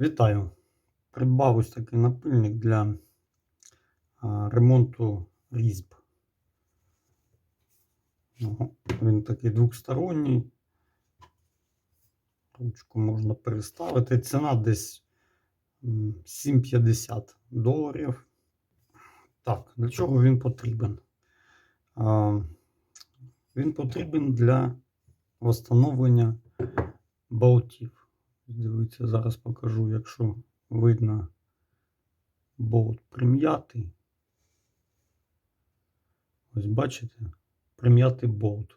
Вітаю! Придбав ось такий напильник для ремонту різьб. Він такий двохсторонній. Ручку можна переставити. Ціна десь 7,50 доларів. Так, для чого він потрібен? Він потрібен для встановлення болтів. Дивіться, зараз покажу, якщо видно болт прим'ятий. Ось бачите, прим'ятий болт.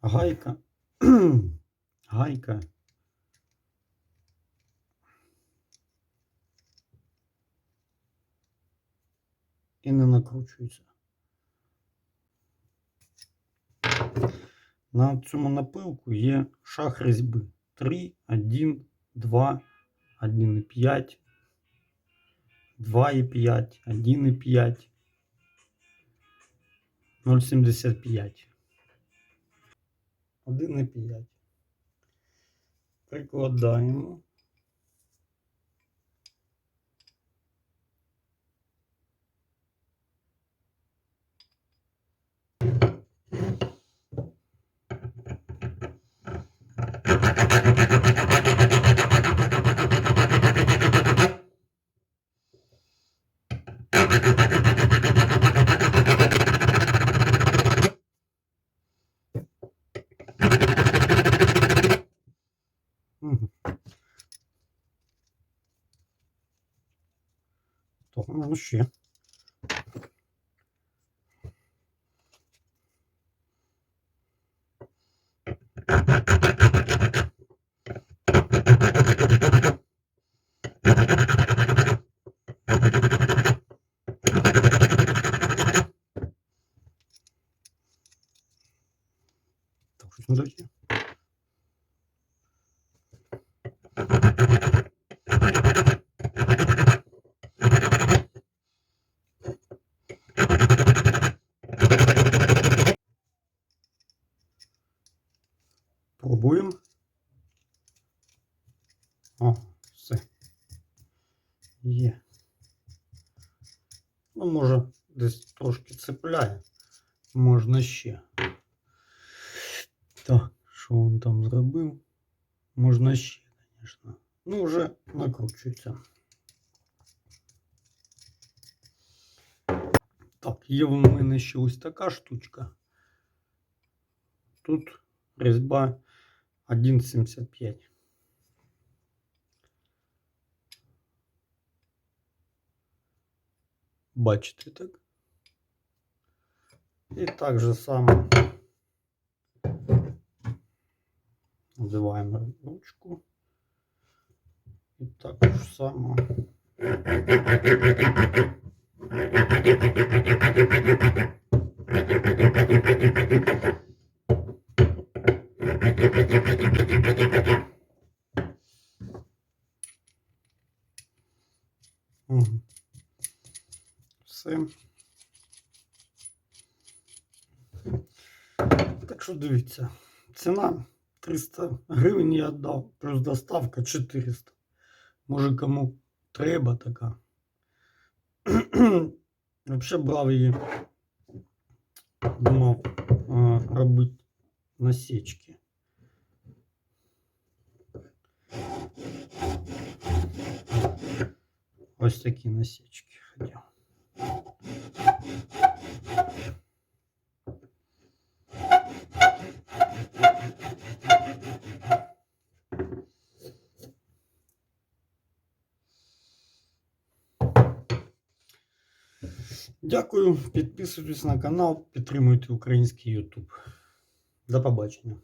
Гайка. Гайка. І не накручується. На цьому напилку є шаг різьби. 3, 1, 2, 1,5, 2,5, 1,5, 0,75. 1,5. Прикладаємо. Можна ще. Щось. Пробуємо. О, все. Є. Ну, може, десь трошки цепляє. Можна ще. Так, що він там зробив? Можна ще, звісно. Ну, вже накручується. Так, є в мене ще ось така штучка. Тут різьба 1,75. Бачите так? І так же само називаємо ручку. І так само. Все. Так що дивіться, ціна 300 гривень я віддав, плюс доставка 400. Може кому треба така. Взагалі брав її, думав а, робити насічки. Ось такі насічки хотів. Дякую, підписуйтесь на канал, підтримуйте український YouTube. До побачення.